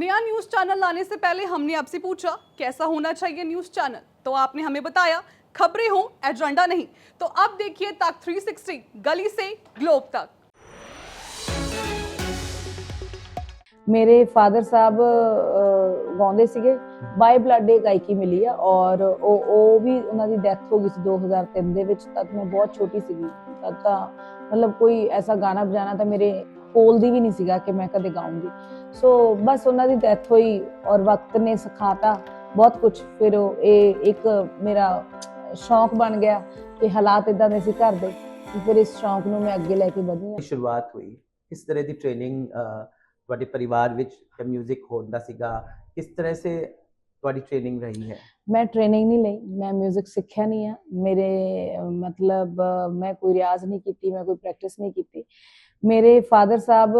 नया news channel लाने से पहले हमने आपसे पूछा कैसा होना चाहिए न्यूज चैनल तो आपने हमें बताया खबरें हो एजेंडा नहीं तो अब देखिए तक 360 गली से ग्लोब तक ਮੇਰੇ ਫਾਦਰ ਸਾਹਿਬ ਅਹ, ਗਾਉਂਦੇ ਸੀਗੇ ਬਾਈ ਬਲੱਡ ਇੱਕ ਗਾਇਕੀ ਮਿਲੀ ਆ ਔਰ ਉਹ ਉਹ ਵੀ ਉਹਨਾਂ ਦੀ ਡੈਥ ਹੋ ਗਈ ਸੀ 2003 ਦੇ ਵਿੱਚ ਤਦ ਮੈਂ ਬਹੁਤ ਛੋਟੀ ਸੀਗੀ ਤਦ ਤਾਂ ਮਤਲਬ ਕੋਈ ਐਸਾ ਗਾਣਾ ਬਜਾਣਾ ਤਾਂ ਮੇਰੇ ਕੋਲ ਵੀ ਨਹੀਂ ਸੀਗਾ ਕਿ ਮੈਂ ਕਦੇ ਗਾਉਂਗੀ। ਸੋ ਬਸ ਉਹਨਾਂ ਦੀ ਡੈਥ ਹੋਈ ਔਰ ਵਕਤ ਨੇ ਸਿਖਾਤਾ ਬਹੁਤ ਕੁਝ ਫਿਰ ਉਹ ਇਹ ਇੱਕ ਮੇਰਾ ਸ਼ੌਂਕ ਬਣ ਗਿਆ ਕਿ ਹਾਲਾਤ ਇਦਾਂ ਦੇ ਸੀ ਘਰ ਦੇ। ਫਿਰ ਇਸ ਸ਼ੌਂਕ ਨੂੰ ਮੈਂ ਅੱਗੇ ਲੈ ਕੇ ਵਧੀ ਸ਼ੁਰੂਆਤ ਹੋਈ। ਕਿਸ ਤਰ੍ਹਾਂ ਦੀ ਟ੍ਰੇਨਿੰਗ ਤੁਹਾਡੇ ਪਰਿਵਾਰ ਵਿੱਚ ਜਦ 뮤직 ਹੁੰਦਾ ਸੀਗਾ? ਕਿਸ ਤਰ੍ਹਾਂ ਸੇ ਤੁਹਾਡੀ ਟ੍ਰੇਨਿੰਗ ਰਹੀ ਹੈ? ਮੈਂ ਟ੍ਰੇਨਿੰਗ ਨਹੀਂ ਲਈ ਮੈਂ 뮤직 ਸਿੱਖਿਆ ਨਹੀਂ ਆ। ਮੇਰੇ ਮਤਲਬ ਮੈਂ ਕੋਈ ਰਿਆਜ਼ ਨਹੀਂ ਕੀਤੀ ਮੈਂ ਕੋਈ ਪ੍ਰੈਕਟਿਸ ਨਹੀਂ ਕੀਤੀ। ਮੇਰੇ ਫਾਦਰ ਸਾਹਿਬ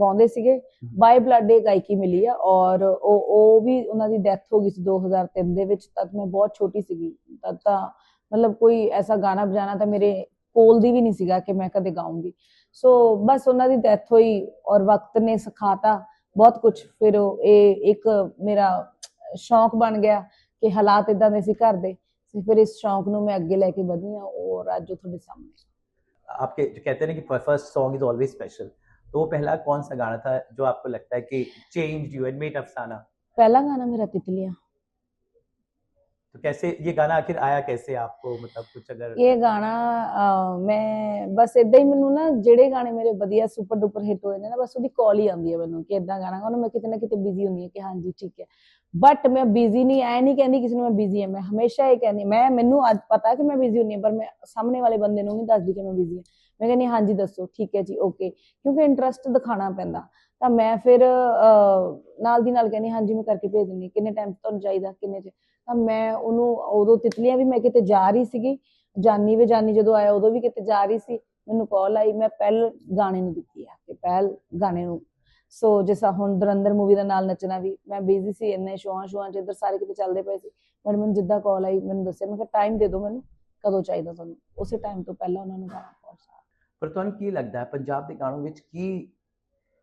ਗਾਉਂਦੇ ਸੀਗੇ। ਬਾਈ ਬਲੱਡ ਇੱਕ ਗਾਇਕੀ ਮਿਲੀ ਆ ਔਰ ਉਹ ਉਹ ਵੀ ਉਹਨਾਂ ਦੀ ਡੈਥ ਹੋ ਗਈ ਸੀ 2003 ਦੇ ਵਿੱਚ। ਤਦ ਮੈਂ ਬਹੁਤ ਛੋਟੀ ਸੀਗੀ। ਤਦ ਤਾਂ ਮਤਲਬ ਕੋਈ ਐਸਾ ਗਾਣਾ ਬਜਾਣਾ ਤਾਂ ਮੇਰੇ ਕੋਲ ਦੀ ਵੀ ਨਹੀਂ ਸੀਗਾ ਕਿ ਮੈਂ ਕਦੇ ਗਾਉਂਗੀ। ਸੋ ਬਸ ਉਹਨਾਂ ਦੀ ਡੈਥ ਹੋਈ ਔਰ ਵਕਤ ਨੇ ਸਿਖਾਤਾ ਬਹੁਤ ਕੁਝ ਫਿਰ ਉਹ ਇਹ ਇੱਕ ਮੇਰਾ ਸ਼ੌਂਕ ਬਣ ਗਿਆ ਕਿ ਹਾਲਾਤ ਇਦਾਂ ਦੇ ਸੀ ਘਰ ਦੇ ਤੇ ਫਿਰ ਇਸ ਸ਼ੌਂਕ ਨੂੰ ਮੈਂ ਅੱਗੇ ਲੈ ਕੇ ਵਧੀ ਹਾਂ ਔਰ ਅੱਜ ਉਹ ਤੁਹਾਡੇ ਸਾਹਮਣੇ आपके जो कहते हैं ना कि first song is always special तो वो पहला कौन सा गाना था जो आपको लगता है कि चेंज यू एंड मेड अफसाना ਪਹਿਲਾ ਗਾਣਾ ਮੇਰਾ ਤਿਤਲੀਆਂ तो कैसे ये गाना आखिर आया कैसे आपको मतलब कुछ अगर ਇਹ ਗਾਣਾ ਅਹ, ਮੈਂ ਬਸ ਇਦਾਂ ਹੀ ਮੈਨੂੰ ਨਾ ਜਿਹੜੇ ਗਾਣੇ ਮੇਰੇ ਵਧੀਆ ਸੁਪਰ ਡੁਪਰ ਹਿੱਟ ਹੋਏ ਨੇ ਨਾ ਬਸ ਉਹਦੀ ਕਾਲ ਹੀ ਆਉਂਦੀ ਹੈ ਮੈਨੂੰ ਕਿ ਇਦਾਂ ਗਾਣਾ ਗਾਉਣਾ ਮੈਂ ਕਿਤੇ ਨਾ ਕਿਤੇ ਬਿਜ਼ੀ ਹੁੰਦੀ ਹਾਂ ਕਿ ਹਾਂਜੀ ਠੀਕ ਹੈ ਬਟ ਮੈਂ ਬਿਜ਼ੀ ਨਹੀਂ ਐ ਨਹੀਂ ਕਹਿੰਦੀ ਕਿਸੇ ਨੂੰ ਮੈਂ ਬਿਜ਼ੀ ਹਾਂ ਮੈਂ ਹਮੇਸ਼ਾ ਇਹ ਕਹਿੰਦੀ ਮੈਂ ਮੈਨੂੰ ਅੱਜ ਪਤਾ ਕਿ ਮੈਂ ਬਿਜ਼ੀ ਹੁੰਦੀ ਹਾਂ ਪਰ ਮੈਂ ਸਾਹਮਣੇ ਵਾਲੇ ਬੰਦੇ ਨੂੰ ਨਹੀਂ ਦੱਸਦੀ ਕਿ ਮੈਂ ਬਿਜ਼ੀ ਹਾਂ ਮੈਂ ਕਹਿੰਦੀ ਹਾਂਜੀ ਦੱਸੋ ਠੀਕ ਹੈ ਜੀ ਓਕੇ ਕਿਉਂਕਿ ਇੰਟਰਸਟ ਦਿਖਾਣਾ ਪੈਂਦਾ ਤਾਂ ਮੈਂ ਫਿਰ ਨਾਲ ਦੀ ਨਾਲ ਕਹਿੰਦੀ, ਹਾਂਜੀ, ਮੈਂ ਕਰਕੇ ਭੇਜ ਦਿੰਦੀ ਕਿੰਨੇ ਟਾਈਮ ਤੁਹਾਨੂੰ ਚਾਹੀਦਾ, ਕਿੰਨੇ ਚ? ਤਾਂ ਮੈਂ ਉਹਨੂੰ ਉਦੋਂ ਤਿਤਲੀਆਂ ਵੀ ਮੈਂ ਕਿਤੇ ਜਾ ਰਹੀ ਸੀਗੀ। ਜਾਨੀ ਵੇ ਜਾਨੀ ਜਦੋਂ ਆਇਆ, ਉਦੋਂ ਵੀ ਕਿਤੇ ਜਾ ਰਹੀ ਸੀ। ਮੈਨੂੰ ਕਾਲ ਆਈ, ਮੈਂ ਪਹਿਲ ਗਾਣੇ ਨੂੰ ਦਿੱਤੀ ਆ ਕਿ ਪਹਿਲ ਗਾਣੇ ਨੂੰ। ਸੋ ਜਿਸਾ ਹੁਣ ਦਰੰਦਰ ਮੂਵੀ ਦਾ ਨਾਲ ਨੱਚਣਾ ਵੀ, ਮੈਂ ਬਿਜ਼ੀ ਸੀ, ਇੰਨੇ ਸ਼ੋਆਂ ਸ਼ੋਆਂ ਚ ਇੱਧਰ ਸਾਰੇ ਕਿਤੇ ਚੱਲਦੇ ਪਏ ਸੀ। ਬਟ ਮੈਨੂੰ ਜਿੱਦਾਂ ਕਾਲ ਆਈ, ਮੈਨੂੰ ਦੱਸਿਆ, ਮੈਂ ਕਿਹਾ ਟਾਈਮ ਦੇ ਦਿਓ ਮੈਨੂੰ, ਕਦੋਂ ਚਾਹੀਦਾ ਤੁਹਾਨੂੰ? ਉਸੇ ਟਾਈਮ ਤੋਂ ਪਹਿਲਾਂ ਉਹਨਾਂ ਨੂੰ ਗਾਣਾ ਪਹੁੰਚਾ। ਪਰ ਤੁਹਾਨੂੰ ਕੀ ਲੱਗਦਾ ਹੈ, ਪੰਜਾਬ ਦੇ ਗਾਣੋਂ ਵਿੱਚ ਕੀ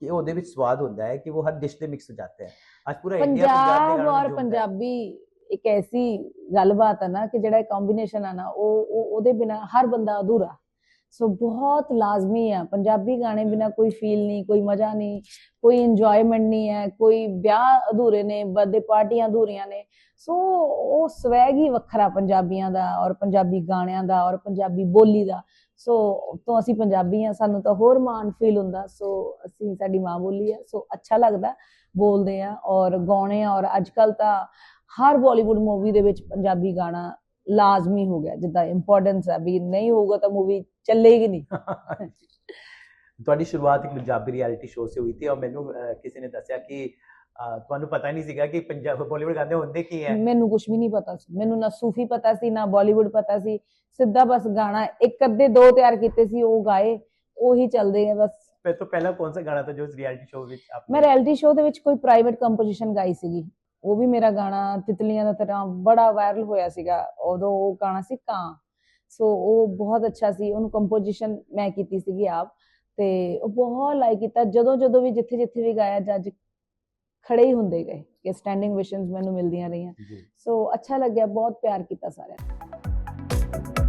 ਕਿ ਉਹਦੇ ਵਿੱਚ ਸਵਾਦ ਹੁੰਦਾ ਹੈ ਕਿ ਉਹ ਹਰ ਡਿਸ਼ ਦੇ ਮਿਕਸ ਹੋ ਜਾਂਦੇ ਹੈ ਅੱਜ ਪੂਰਾ ਇੰਡੀਆ ਪੰਜਾਬ ਦੇ ਔਰ ਪੰਜਾਬੀ ਇੱਕ ਐਸੀ ਗੱਲਬਾਤ ਹੈ ਨਾ ਕਿ ਜਿਹੜਾ ਕੰਬੀਨੇਸ਼ਨ ਆ ਨਾ ਉਹ ਉਹ- ਉਹਦੇ ਬਿਨਾ ਹਰ ਬੰਦਾ ਅਧੂਰਾ। ਸੋ ਬਹੁਤ ਲਾਜ਼ਮੀ ਆ। ਪੰਜਾਬੀ ਗਾਣੇ ਬਿਨਾ ਕੋਈ ਫੀਲ ਨਹੀਂ ਕੋਈ ਮਜ਼ਾ ਨਹੀਂ ਕੋਈ ਇੰਜੋਇਮੈਂਟ ਨਹੀਂ ਹੈ ਕੋਈ ਵਿਆਹ ਅਧੂਰੇ ਨੇ ਬਰਥਡੇ ਪਾਰਟੀਆਂ ਅਧੂਰੀਆਂ ਨੇ। ਸੋ ਉਹ ਸਵੈਗ ਹੀ ਵੱਖਰਾ ਪੰਜਾਬੀਆਂ ਦਾ ਔਰ ਪੰਜਾਬੀ ਗਾਣਿਆਂ ਦਾ ਔਰ ਪੰਜਾਬੀ ਬੋਲੀ ਦਾ। ਸੋ ਤੋਂ ਅਸੀਂ ਪੰਜਾਬੀ ਆ ਸਾਨੂੰ ਤਾਂ ਹੋਰ ਮਾਣ ਫੀਲ ਹੁੰਦਾ। ਸੋ ਅਸੀਂ, ਸਾਡੀ ਮਾਂ ਬੋਲੀ ਆ ਸੋ ਅੱਛਾ ਲੱਗਦਾ, ਬੋਲਦੇ ਆ ਔਰ ਗਾਉਣੇ ਆ ਔਰ ਅੱਜ ਕੱਲ ਤਾਂ ਹਰ ਬਾਲੀਵੁੱਡ ਮੂਵੀ ਦੇ ਵਿੱਚ ਪੰਜਾਬੀ ਗਾਣਾ ਲਾਜ਼ਮੀ ਹੋ ਗਿਆ। ਜਿੱਦਾਂ ਇੰਪੋਰਟੈਂਸ ਹੈ ਵੀ ਨਹੀਂ ਹੋਊਗਾ ਤਾਂ ਮੂਵੀ ਚੱਲੇਗੀ ਨਹੀਂ। ਤੁਹਾਡੀ ਸ਼ੁਰੂਆਤ ਇੱਕ ਪੰਜਾਬੀ ਰਿਐਲਿਟੀ ਸ਼ੋਅ ਸੇ ਹੋਈ ਥੀ ਔਰ ਮੈਨੂੰ ਕਿਸੇ ਨੇ ਦੱਸਿਆ ਕਿ ਤੁਹਾਨੂੰ ਪਤਾ ਨਹੀਂ ਸੀਗਾ ਕਿ ਪੰਜਾਬ ਬਾਲੀਵੁੱਡ ਗਾਣੇ ਹੁੰਦੇ ਕੀ ਹੈ? ਮੈਨੂੰ ਕੁਝ ਵੀ ਨਹੀਂ ਪਤਾ ਸੀ। ਮੈਨੂੰ ਨਾ ਸੂਫੀ ਪਤਾ ਸੀ ਨਾ ਬਾਲੀਵੁੱਡ ਪਤਾ ਸੀ। ਸਿੱਧਾ ਬਸ ਗਾਣਾ ਇੱਕ ਅੱਧੇ ਦੋ ਤਿਆਰ ਕੀਤੇ ਸੀ ਉਹ ਗਾਏ ਉਹੀ ਚੱਲਦੇ ਆ ਬਸ। ਫਿਰ ਤੋਂ ਪਹਿਲਾਂ ਕੌਣ ਸਾ ਗਾਣਾ ਤਾਂ ਜੋ ਰਿਐਲਿਟੀ ਸ਼ੋਅ ਵਿੱਚ ਆਪ ਮੈਂ ਰਿਐਲਿਟੀ ਸ਼ੋਅ ਦੇ ਵਿੱਚ ਕੋਈ ਪ੍ਰਾਈਵੇਟ ਕੰਪੋਜੀਸ਼ਨ ਗਾਈ ਸੀਗੀ। ਉਹ ਵੀ ਮੇਰਾ ਗਾਣਾ ਤਿਤਲੀਆਂ ਦਾ ਤਰ੍ਹਾਂ ਬੜਾ ਵਾਇਰਲ ਹੋਇਆ ਸੀਗਾ। ਉਦੋਂ ਉਹ ਗਾਣਾ ਸੀ ਕਾਂ। ਸੋ ਉਹ ਬਹੁਤ ਅੱਛਾ ਸੀ। ਉਹਨੂੰ ਕੰਪੋਜੀਸ਼ਨ ਮੈਂ ਕੀਤੀ ਸੀਗੀ ਆਪ। ਤੇ ਉਹ ਬਹੁਤ ਲਾਈਕ ਕੀਤਾ। ਜਦੋਂ ਜਦੋਂ ਵੀ ਜਿੱਥੇ ਜਿੱਥੇ ਵੀ ਗਾਇਆ ਜੱਜ ਖੜੇ ਹੀ ਹੁੰਦੇ ਗਏ ਕਿ ਸਟੈਂਡਿੰਗ ਵਿਸ਼ਨਸ ਮੈਨੂੰ ਮਿਲਦੀਆਂ ਰਹੀਆਂ। ਸੋ ਅੱਛਾ ਲੱਗਿਆ ਬਹੁਤ ਪਿਆਰ ਕੀਤਾ ਸਾਰਿਆਂ ਨੇ।